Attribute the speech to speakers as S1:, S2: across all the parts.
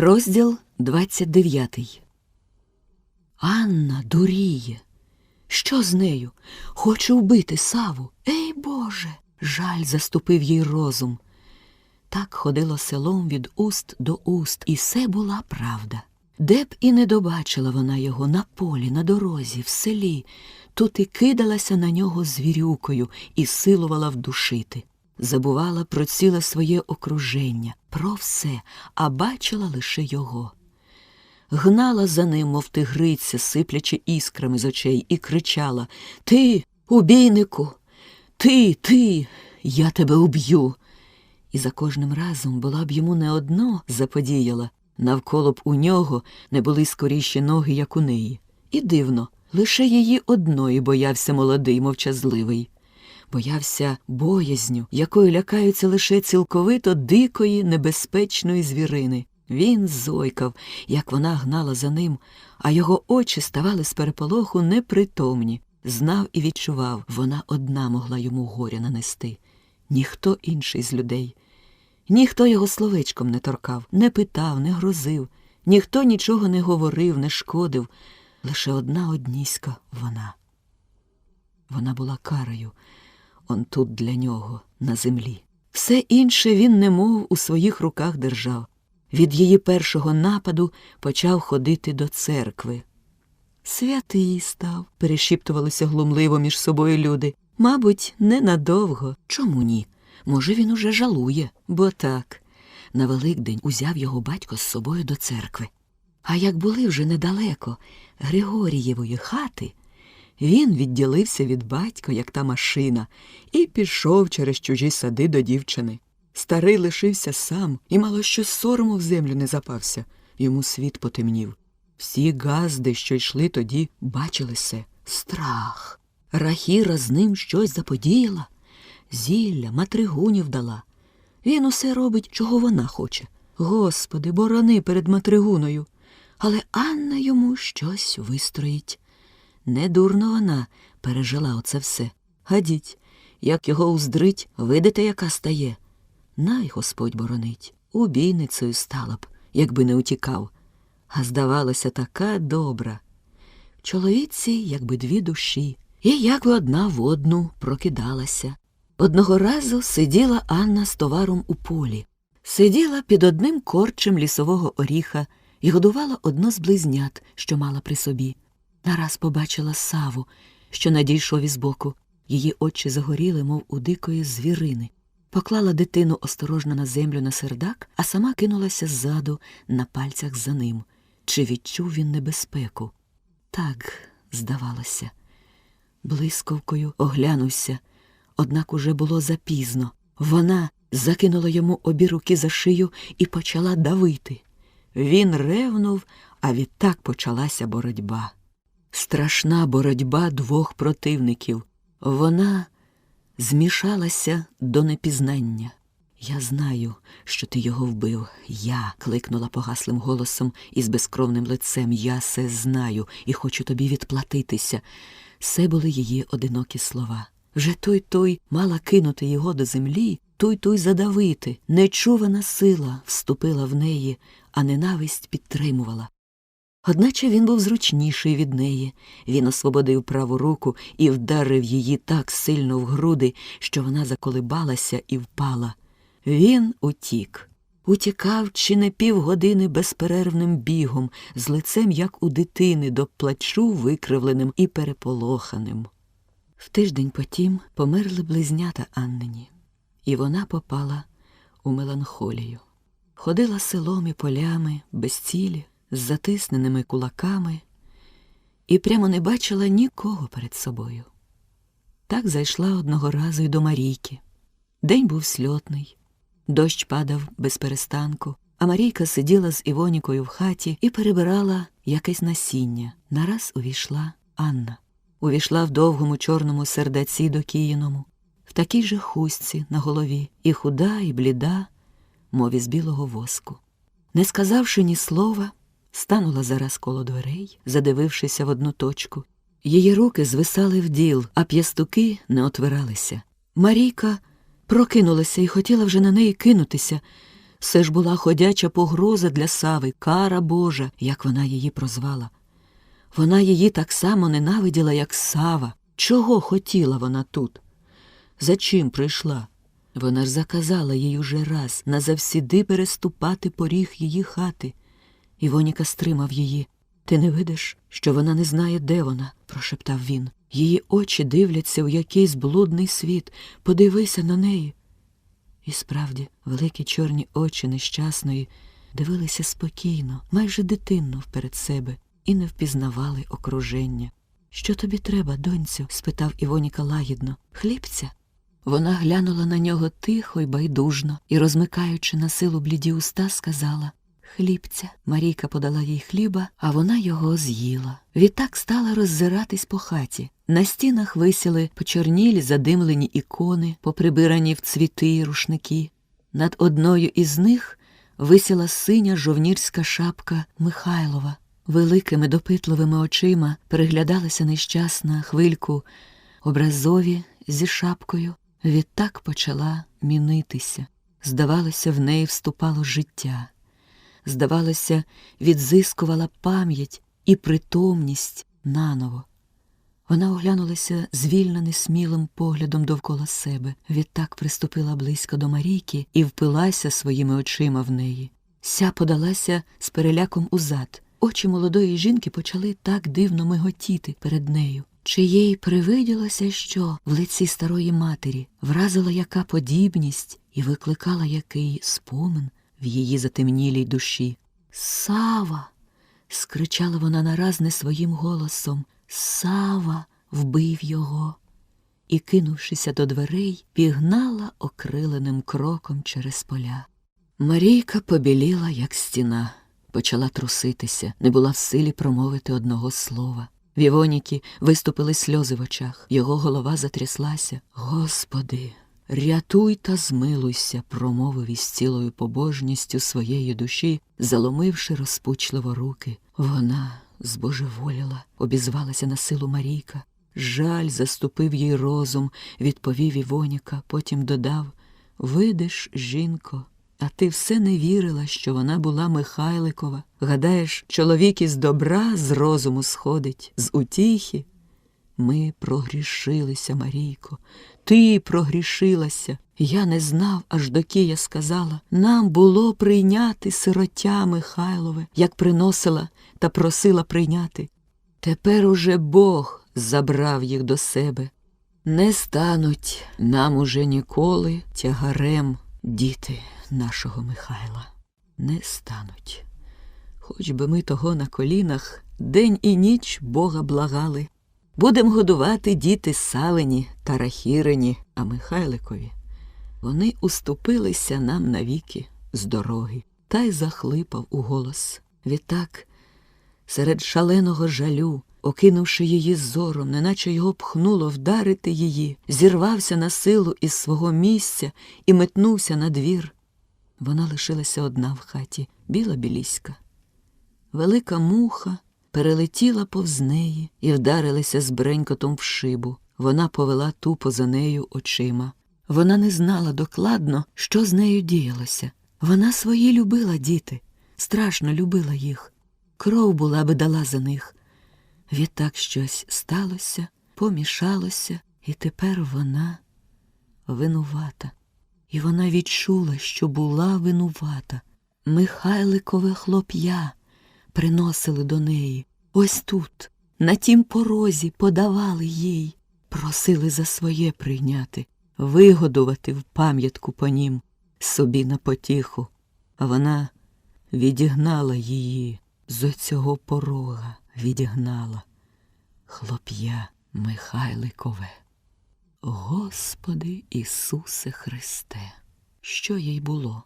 S1: Розділ 29 Анна дуріє. Що з нею? Хоче вбити Саву. Ей Боже! Жаль заступив їй розум. Так ходило селом від уст до уст, і все була правда. Де б і не добачила вона його на полі, на дорозі, в селі, тут і кидалася на нього звірюкою і силувала вдушити. Забувала про ціле своє окруження, про все, а бачила лише його. Гнала за ним, мов тигриця, сиплячи іскрами з очей, і кричала Ти, убійнику, ти, ти, я тебе уб'ю. І за кожним разом була б йому не одно заподіяла, навколо б у нього не були скоріші ноги, як у неї. І дивно, лише її одної боявся молодий, мовчазливий. Боявся боязню, якою лякаються лише цілковито дикої, небезпечної звірини. Він зойкав, як вона гнала за ним, а його очі ставали з переполоху непритомні. Знав і відчував, вона одна могла йому горя нанести, ніхто інший з людей. Ніхто його словечком не торкав, не питав, не грозив, ніхто нічого не говорив, не шкодив, лише одна одніська вона. Вона була карою, он тут для нього, на землі. Все інше він немов у своїх руках держав. Від її першого нападу почав ходити до церкви. Святий став, перешіптувалися глумливо між собою люди. Мабуть, ненадовго. Чому ні? Може, він уже жалує, бо так. На Великдень узяв його батько з собою до церкви. А як були вже недалеко Григорієвої хати, він відділився від батька, як та машина, і пішов через чужі сади до дівчини. Старий лишився сам і мало що сорому в землю не запався. Йому світ потемнів. Всі газди, що йшли тоді, бачили се. Страх. Рахіра з ним щось заподіяла. Зілля, матригунів дала. Він усе робить, чого вона хоче. Господи, борони перед матригуною. Але Анна йому щось вистроїть. Недурно вона пережила оце все. Гадіть, як його уздрить, видите, яка стає. Най Господь боронить, убійницею стала б, якби не утікав. А здавалося, така добра. В чоловіці, якби дві душі, і якби одна в одну прокидалася. Одного разу сиділа Анна з товаром у полі, сиділа під одним корчем лісового оріха і годувала одно з близнят, що мала при собі. Нараз побачила саву, що надійшов із боку. Її очі загоріли, мов у дикої звірини. Поклала дитину осторожно на землю на сердак, а сама кинулася ззаду на пальцях за ним. Чи відчув він небезпеку? Так, здавалося. Блискавкою оглянувся, однак уже було запізно. Вона закинула йому обі руки за шию і почала давити. Він ревнув, а відтак почалася боротьба. Страшна боротьба двох противників. Вона змішалася до непізнання. Я знаю, що ти його вбив. Я кликнула погаслим голосом і з безкровним лицем. Я все знаю і хочу тобі відплатитися. Це були її одинокі слова. Вже той той мала кинути його до землі, той той задавити. Нечувана сила вступила в неї, а ненависть підтримувала. Одначе він був зручніший від неї. Він освободив праву руку і вдарив її так сильно в груди, що вона заколебалася і впала. Він утік. Утікав чи не півгодини безперервним бігом, з лицем, як у дитини, до плачу викривленим і переполоханим. В тиждень потім померли близнята Аннині, і вона попала у меланхолію. Ходила селом і полями, без цілі, з затисненими кулаками, і прямо не бачила нікого перед собою. Так зайшла одного разу й до Марійки. День був сльотний, дощ падав без перестанку, а Марійка сиділа з Івонікою в хаті і перебирала якесь насіння. Нараз увійшла Анна. Увійшла в довгому чорному сердаці докіяному, в такій же хустці на голові, і худа, і бліда, мов із білого воску. Не сказавши ні слова, станула зараз коло дверей, задивившися в одну точку. Її руки звисали в діл, а п'ястуки не отвиралися. Марійка прокинулася і хотіла вже на неї кинутися. Все ж була ходяча погроза для Сави, кара Божа, як вона її прозвала. Вона її так само ненавиділа, як Сава. Чого хотіла вона тут? За чим прийшла? Вона ж заказала їй уже раз назавсіди переступати поріг її хати. Івоніка стримав її. Ти не видиш, що вона не знає, де вона, прошептав він. Її очі дивляться у якийсь блудний світ. Подивися на неї. І справді, великі чорні очі нещасної дивилися спокійно, майже дитинно вперед себе, і не впізнавали окруження. Що тобі треба, доньцю? спитав Івоніка лагідно. Хлібця? Вона глянула на нього тихо й байдужно і, розмикаючи на силу бліді уста, сказала Хлібця. Марійка подала їй хліба, а вона його з'їла. Відтак стала роззиратись по хаті. На стінах висіли почорнілі задимлені ікони, поприбирані в цвіти й рушники. Над одною із них висіла синя жовнірська шапка Михайлова. Великими допитливими очима переглядалася нещасна хвильку образові зі шапкою. Відтак почала мінитися. Здавалося, в неї вступало життя. Здавалося, відзискувала пам'ять і притомність наново. Вона оглянулася звільно несмілим поглядом довкола себе, відтак приступила близько до Марійки і впилася своїми очима в неї. Ся подалася з переляком узад. Очі молодої жінки почали так дивно миготіти перед нею. Чи їй привиділося, що в лиці старої матері вразила яка подібність і викликала який спомин в її затемнілій душі. Сава. скричала вона нараз не своїм голосом. Сава вбив його. І, кинувшися до дверей, пігнала окриленим кроком через поля. Марійка побіліла, як стіна, почала труситися, не була в силі промовити одного слова. В Івоніки виступили сльози в очах, його голова затряслася. Господи, рятуй та змилуйся, промовив із цілою побожністю своєї душі, заломивши розпучливо руки. Вона збожеволіла, обізвалася на силу Марійка. Жаль заступив їй розум, відповів Івоніка, потім додав Видиш, жінко, а ти все не вірила, що вона була Михайликова. Гадаєш, чоловік із добра з розуму сходить, з утіхи. Ми прогрішилися, Марійко, ти прогрішилася. Я не знав, аж доки я сказала, нам було прийняти сиротя Михайлове, як приносила та просила прийняти. Тепер уже Бог забрав їх до себе. Не стануть нам уже ніколи тягарем діти нашого Михайла. Не стануть. Хоч би ми того на колінах день і ніч Бога благали. Будем годувати діти Савині та Рахірині, а Михайликові. Вони уступилися нам навіки з дороги, та й захлипав у голос. Відтак, серед шаленого жалю, окинувши її зором, неначе його пхнуло вдарити її, зірвався на силу із свого місця і метнувся на двір. Вона лишилася одна в хаті, біла біліська. Велика муха перелетіла повз неї і вдарилася з бренькотом в шибу. Вона повела тупо за нею очима. Вона не знала докладно, що з нею діялося. Вона свої любила діти, страшно любила їх. Кров була би дала за них. Відтак щось сталося, помішалося, і тепер вона винувата. І вона відчула, що була винувата. Михайликове хлоп'я приносили до неї. Ось тут, на тім порозі, подавали їй, просили за своє прийняти, вигодувати в пам'ятку по нім собі на потіху. А вона відігнала її з оцього порога, відігнала хлоп'я Михайликове. Господи Ісусе Христе, що їй було?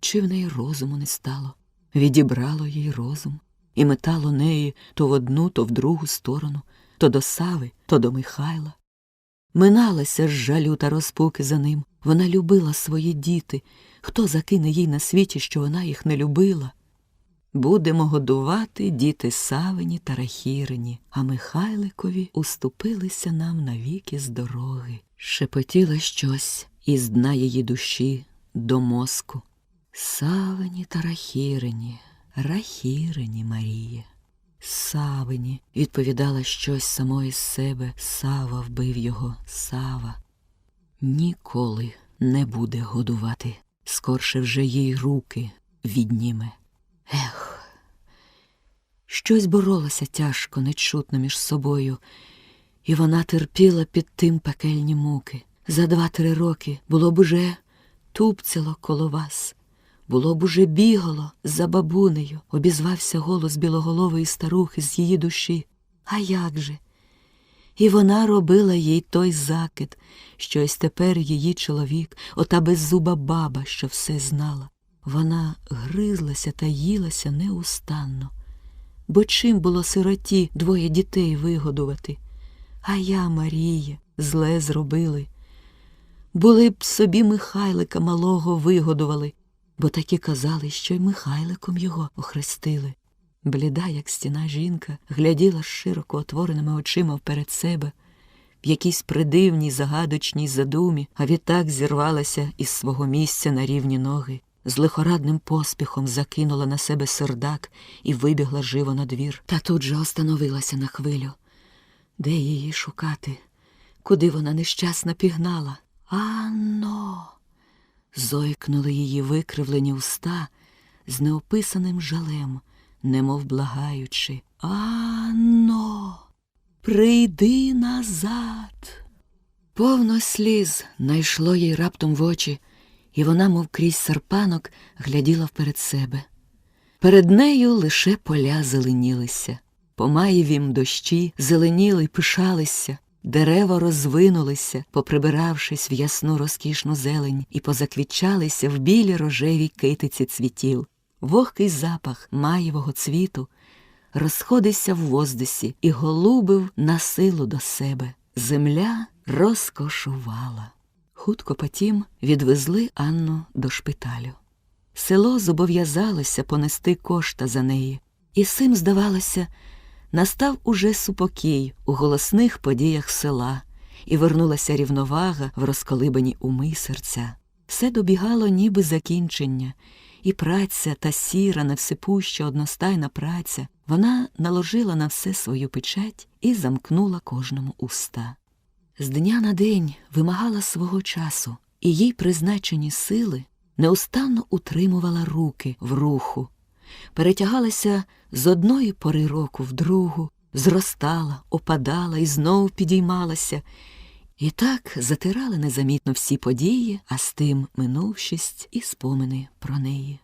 S1: Чи в неї розуму не стало? Відібрало їй розум і метало неї то в одну, то в другу сторону, то до Сави, то до Михайла. Миналася з жалю та розпуки за ним. Вона любила свої діти. Хто закине їй на світі, що вона їх не любила? Будемо годувати діти Савині та Рахірині, а Михайликові уступилися нам навіки з дороги. Шепотіло щось із дна її душі до мозку. Савині та Рахірині, Рахірині Маріє. Савині, відповідала щось само із себе. Сава вбив його, Сава. Ніколи не буде годувати. Скорше вже їй руки відніме. Ех. Щось боролося тяжко, нечутно між собою, і вона терпіла під тим пекельні муки. За два-три роки було б уже тупцяло коло вас, було б уже бігало за бабунею, обізвався голос білоголової старухи з її душі. А як же? І вона робила їй той закид, що ось тепер її чоловік, ота беззуба баба, що все знала. Вона гризлася та їлася неустанно. Бо чим було сироті двоє дітей вигодувати? А я, Марія, зле зробили. Були б собі Михайлика малого вигодували, бо такі казали, що й Михайликом його охрестили. Бліда, як стіна жінка, гляділа широко отвореними очима вперед себе, в якійсь придивній загадочній задумі, а відтак зірвалася із свого місця на рівні ноги, з лихорадним поспіхом закинула на себе сердак і вибігла живо на двір. Та тут же остановилася на хвилю. Де її шукати? Куди вона нещасна пігнала? Анно. Зойкнули її викривлені уста з неописаним жалем, немов благаючи. Анно, прийди назад. Повно сліз найшло їй раптом в очі, і вона, мов крізь серпанок, гляділа вперед себе. Перед нею лише поля зеленілися, по маєвім дощі зеленіли й пишалися, дерева розвинулися, поприбиравшись в ясну розкішну зелень, і позаквітчалися в білі рожеві китиці цвітів. Вогкий запах маєвого цвіту розходився в воздусі і голубив на силу до себе. Земля розкошувала. Хутко потім відвезли Анну до шпиталю. Село зобов'язалося понести кошта за неї, і сим, здавалося, настав уже супокій у голосних подіях села, і вернулася рівновага в розколибані уми серця. Все добігало ніби закінчення, і праця та сіра, невсипуща одностайна праця, вона наложила на все свою печать і замкнула кожному уста. З дня на день вимагала свого часу, і їй призначені сили неустанно утримувала руки в руху, перетягалася з одної пори року в другу, зростала, опадала і знов підіймалася. І так затирали незамітно всі події, а з тим минувшість і спомини про неї.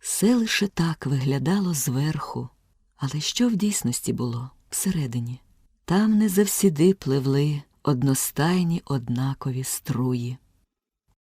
S1: Все лише так виглядало зверху, але що в дійсності було всередині? Там не завсіди пливли одностайні однакові струї.